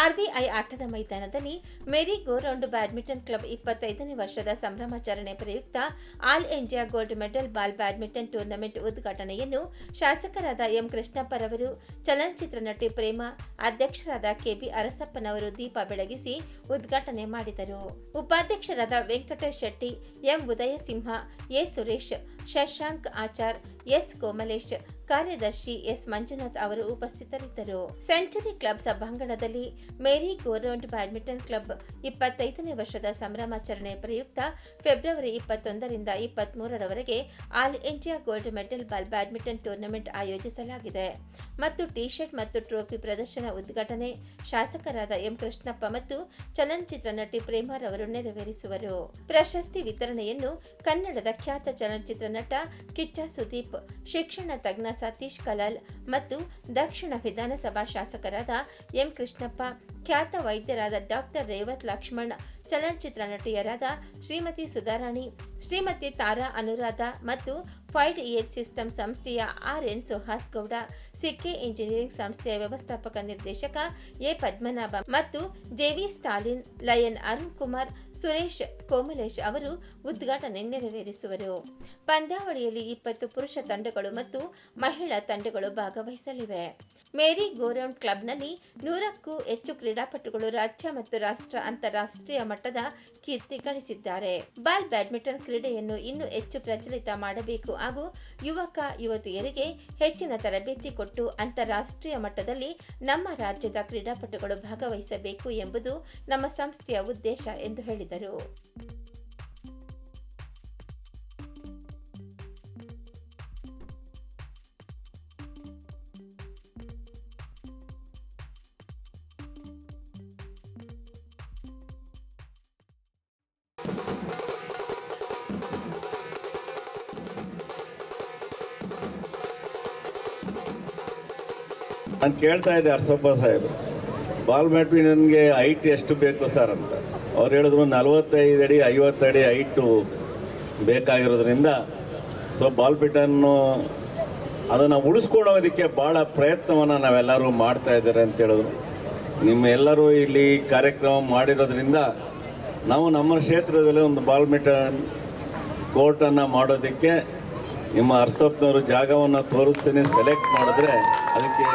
RBI ಆಟದ ಮೈದಾನದಲ್ಲಿ merry go round badminton club ಇಪ್ಪತ್ತೈದನೇ ವರ್ಷದ ಸಂಭ್ರಮಾಚರಣೆ ಪ್ರಯುಕ್ತ all India gold medal ball badminton tournament ಉದ್ಘಾಟನೆಯನ್ನು ಶಾಸಕರಾದ ಎಂ ಕೃಷ್ಣಪ್ಪರವರು ಚಲನಚಿತ್ರ ನಟಿ ಪ್ರೇಮ, ಅಧ್ಯಕ್ಷರಾದ ಕೆಬಿ ಅರಸಪ್ಪನವರು ದೀಪ ಬೆಳಗಿಸಿ ಉದ್ಘಾಟನೆ ಮಾಡಿದರು. ಉಪಾಧ್ಯಕ್ಷರಾದ Venkatesh Shetty, M Udayasimha, A Suresh Shashank Achar, S Komalesh, ಕಾರ್ಯದರ್ಶಿ ಎಸ್ ಮಂಜುನಾಥ್ ಅವರು ಉಪಸ್ಥಿತರಿದ್ದರು. ಸೆಂಚುರಿ ಕ್ಲಬ್ ಸಭಾಂಗಣದಲ್ಲಿ merry go round badminton club ಇಪ್ಪತ್ತೈದನೇ ವರ್ಷದ ಸಂಭ್ರಮಾಚರಣೆ ಪ್ರಯುಕ್ತ ಫೆಬ್ರವರಿ ಇಪ್ಪತ್ತೊಂದರಿಂದ ಇಪ್ಪತ್ಮೂರರವರೆಗೆ all India gold medal ball badminton tournament ಆಯೋಜಿಸಲಾಗಿದೆ. ಮತ್ತು ಟಿ ಶರ್ಟ್ ಮತ್ತು ಟ್ರೋಫಿ ಪ್ರದರ್ಶನ ಉದ್ಘಾಟನೆ ಶಾಸಕರಾದ ಎಂ ಕೃಷ್ಣಪ್ಪ ಮತ್ತು ಚಲನಚಿತ್ರ ನಟಿ ಪ್ರೇಮರವರು ನೆರವೇರಿಸುವರು. ಪ್ರಶಸ್ತಿ ವಿತರಣೆಯನ್ನು ಕನ್ನಡದ ಖ್ಯಾತ ಚಲನಚಿತ್ರ ನಟ ಕಿಚ್ಚ ಸುದೀಪ್, ಶಿಕ್ಷಣ ತಜ್ಞ ಸತೀಶ್ ಕಲಾಲ್ ಮತ್ತು ದಕ್ಷಿಣ ವಿಧಾನಸಭಾ ಶಾಸಕರಾದ ಎಂ ಕೃಷ್ಣಪ್ಪ, ಖ್ಯಾತ ವೈದ್ಯರಾದ ಡಾಕ್ಟರ್ ರೇವತ್ ಲಕ್ಷ್ಮಣ್, ಚಲನಚಿತ್ರ ನಟಿಯರಾದ ಶ್ರೀಮತಿ ಸುಧಾರಾಣಿ, ಶ್ರೀಮತಿ ತಾರಾ ಅನುರಾಧ ಮತ್ತು ಫೈಡ್ ಏರ್ ಸಿಸ್ಟಮ್ ಸಂಸ್ಥೆಯ ಆರ್ ಎನ್ ಸುಹಾಸ್ ಗೌಡ ಸಿಕ್ಕೆ ಇಂಜಿನಿಯರಿಂಗ್ ಸಂಸ್ಥೆಯ ವ್ಯವಸ್ಥಾಪಕ ನಿರ್ದೇಶಕ ಎ ಪದ್ಮನಾಭ ಮತ್ತು J V Stalin, lion Arun Kumar Suresh Komalesh ಅವರು ಉದ್ಘಾಟನೆ ನೆರವೇರಿಸುವರು. ಪಂದ್ಯಾವಳಿಯಲ್ಲಿ ಇಪ್ಪತ್ತು ಪುರುಷ ತಂಡಗಳು ಮತ್ತು ಮಹಿಳಾ ತಂಡಗಳು ಭಾಗವಹಿಸಲಿವೆ. ಮೇರಿ ಗೋರೌಂಡ್ ಕ್ಲಬ್ನಲ್ಲಿ ನೂರಕ್ಕೂ ಹೆಚ್ಚು ಕ್ರೀಡಾಪಟುಗಳು ರಾಜ್ಯ ಮತ್ತು ರಾಷ್ಟ್ರ ಅಂತಾರಾಷ್ಟ್ರೀಯ ಮಟ್ಟದ ಕೀರ್ತಿ ಗಳಿಸಿದ್ದಾರೆ. ಬಾಲ್ ಬ್ಯಾಡ್ಮಿಂಟನ್ ಕ್ರೀಡೆಯನ್ನು ಇನ್ನೂ ಹೆಚ್ಚು ಪ್ರಚಲಿತ ಮಾಡಬೇಕು ಹಾಗೂ ಯುವಕ, ಯುವತಿಯರಿಗೆ ಹೆಚ್ಚಿನ ತರಬೇತಿ ಕೊಟ್ಟು ಅಂತಾರಾಷ್ಟ್ರೀಯ ಮಟ್ಟದಲ್ಲಿ ನಮ್ಮ ರಾಜ್ಯದ ಕ್ರೀಡಾಪಟುಗಳು ಭಾಗವಹಿಸಬೇಕು ಎಂಬುದು ನಮ್ಮ ಸಂಸ್ಥೆಯ ಉದ್ದೇಶ ಎಂದು ಹೇಳಿದರು. ನಾನು ಕೇಳ್ತಾ ಇದ್ದೆ ಅರ್ಸಪ್ಪ ಸಾಹೇಬ್ ಬಾಲ್ ನನಗೆ ಐಟ್ ಎಷ್ಟು ಬೇಕು ಸರ್ ಅಂತ. ಅವ್ರು ಹೇಳಿದ್ರು ನಲವತ್ತೈದು ಅಡಿ, ಐವತ್ತು ಅಡಿ ಹೈಟು ಬೇಕಾಗಿರೋದ್ರಿಂದ ಸೊ ಬಾಲ್ ಪಿಟನ್ನು ಅದನ್ನು ಉಳಿಸ್ಕೊಳ್ಳೋದಕ್ಕೆ ಭಾಳ ಪ್ರಯತ್ನವನ್ನು ನಾವೆಲ್ಲರೂ ಮಾಡ್ತಾ ಇದ್ದಾರೆ ಅಂತ ಹೇಳಿದ್ರು. ನಿಮ್ಮೆಲ್ಲರೂ ಇಲ್ಲಿ ಕಾರ್ಯಕ್ರಮ ಮಾಡಿರೋದ್ರಿಂದ ನಾವು ನಮ್ಮ ಕ್ಷೇತ್ರದಲ್ಲಿ ಒಂದು ಬಾಲ್ ಮಿಟನ್ ಕೋರ್ಟನ್ನು ಮಾಡೋದಕ್ಕೆ ನಿಮ್ಮ ಅರ್ಸಪ್ನವರು ಜಾಗವನ್ನು ತೋರಿಸ್ತೀನಿ, ಸೆಲೆಕ್ಟ್ ಮಾಡಿದ್ರೆ ಅದಕ್ಕೆ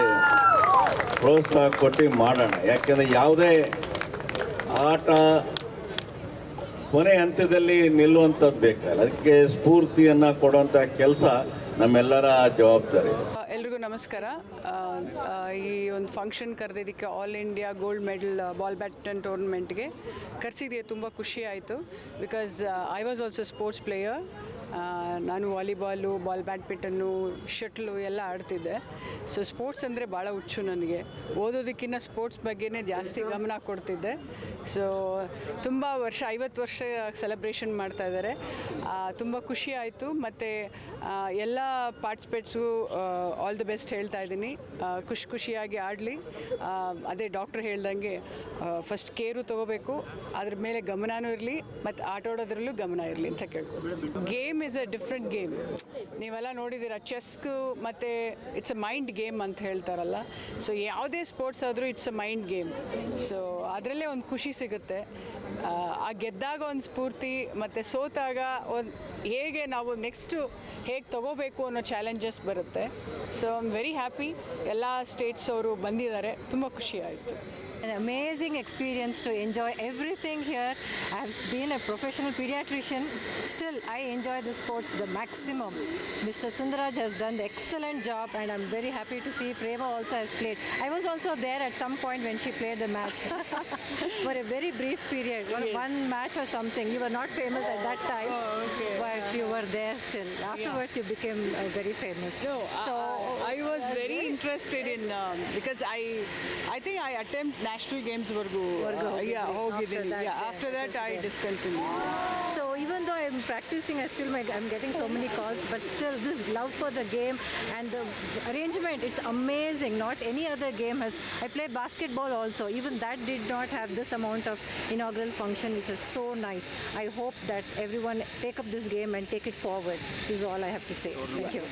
ಪ್ರೋತ್ಸಾಹ ಕೊಟ್ಟು ಮಾಡೋಣ. ಯಾಕೆಂದರೆ ಯಾವುದೇ ಆಟ ಕೊನೆ ಹಂತದಲ್ಲಿ ನಿಲ್ಲುವಂಥದ್ದು ಬೇಕಲ್ಲ. ಅದಕ್ಕೆ ಸ್ಫೂರ್ತಿಯನ್ನು ಕೊಡುವಂಥ ಕೆಲಸ ನಮ್ಮೆಲ್ಲರ ಜವಾಬ್ದಾರಿ. ಎಲ್ರಿಗೂ ನಮಸ್ಕಾರ. ಈ ಒಂದು function ಕರೆದಿದ್ದಕ್ಕೆ all India gold medal ball badminton ಟೂರ್ನಮೆಂಟ್ಗೆ ಕರೆಸಿದೆಯೇ ತುಂಬ ಖುಷಿ ಆಯಿತು. Because I was also sports player ನಾನು ವಾಲಿಬಾಲು, ಬಾಲ್ ಬ್ಯಾಡ್ಮಿಂಟನ್ನು, ಶಟ್ಲು ಎಲ್ಲ ಆಡ್ತಿದ್ದೆ. ಸೊ ಸ್ಪೋರ್ಟ್ಸ್ ಅಂದರೆ ಭಾಳ ಹುಚ್ಚು ನನಗೆ. ಓದೋದಕ್ಕಿಂತ ಸ್ಪೋರ್ಟ್ಸ್ ಬಗ್ಗೆನೇ ಜಾಸ್ತಿ ಗಮನ ಕೊಡ್ತಿದ್ದೆ. ಸೊ ತುಂಬ ವರ್ಷ, ಐವತ್ತು ವರ್ಷ ಸೆಲೆಬ್ರೇಷನ್ ಮಾಡ್ತಾ ಇದ್ದಾರೆ. ತುಂಬ ಖುಷಿ ಆಯಿತು. ಮತ್ತು ಎಲ್ಲ ಪಾರ್ಟಿಸಿಪೇಟ್ಸ್ಗೂ ಆಲ್ ದ ಬೆಸ್ಟ್ ಹೇಳ್ತಾ ಇದ್ದೀನಿ. ಖುಷಿ ಖುಷಿಯಾಗಿ ಆಡಲಿ. ಅದೇ ಡಾಕ್ಟ್ರ್ ಹೇಳ್ದಂಗೆ ಫಸ್ಟ್ ಕೇರು ತೊಗೋಬೇಕು. ಅದ್ರ ಮೇಲೆ ಗಮನವೂ ಇರಲಿ. ಮತ್ತು ಆಟ ಆಡೋದ್ರಲ್ಲೂ ಗಮನ ಇರಲಿ ಅಂತ ಕೇಳ್ಬೋದು game is a different game ನೀವೆಲ್ಲ ನೋಡಿದ್ದೀರ ಚೆಸ್ಕು ಮತ್ತು ಇಟ್ಸ್ ಅ ಮೈಂಡ್ ಗೇಮ್ ಅಂತ ಹೇಳ್ತಾರಲ್ಲ. ಸೊ ಯಾವುದೇ ಸ್ಪೋರ್ಟ್ಸ್ ಆದರೂ it's a mind game so ಅದರಲ್ಲೇ ಒಂದು ಖುಷಿ ಸಿಗುತ್ತೆ. ಆ, ಗೆದ್ದಾಗ ಒಂದು ಸ್ಫೂರ್ತಿ ಮತ್ತು ಸೋತಾಗ ಒಂದು ಹೇಗೆ ನಾವು ನೆಕ್ಸ್ಟು ಹೇಗೆ ತಗೋಬೇಕು ಅನ್ನೋ ಚಾಲೆಂಜಸ್ ಬರುತ್ತೆ. So I am very happy ಎಲ್ಲ ಸ್ಟೇಟ್ಸ್ ಅವರು ಬಂದಿದ್ದಾರೆ. ತುಂಬ ಖುಷಿ ಆಯಿತು. An amazing experience to enjoy everything here. I've been a professional pediatrician. Still, I enjoy the sports the maximum. Mr. Sundaraj has done the excellent job, and I'm very happy to see Prema also has played. I was also there at some point when she played the match for a very brief period, one, one match or something. You were not famous at that time, oh, but you were there still. Afterwards, you became uh, very famous. No, so I, I was uh, very interested in um, because I I think I attempt national games vargu. vargu uh, yeah, Hogidini. Yeah, after that I discontinued. So even though I'm practicing, I still make, I'm getting so many calls. But still, this love for the game and the arrangement, it's amazing. Not any other game has. I play basketball also. Even that did not have this amount of inaugural function, which is so nice. I hope that everyone take up this game and take it it forward. Is all I have to say. Thank you.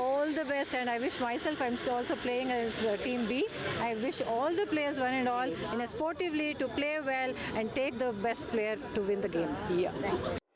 All the best, and I wish myself I'm also playing as uh, Team B. I wish all the players, one and all, in a sportively to play well and take the best player to win the game. Yeah.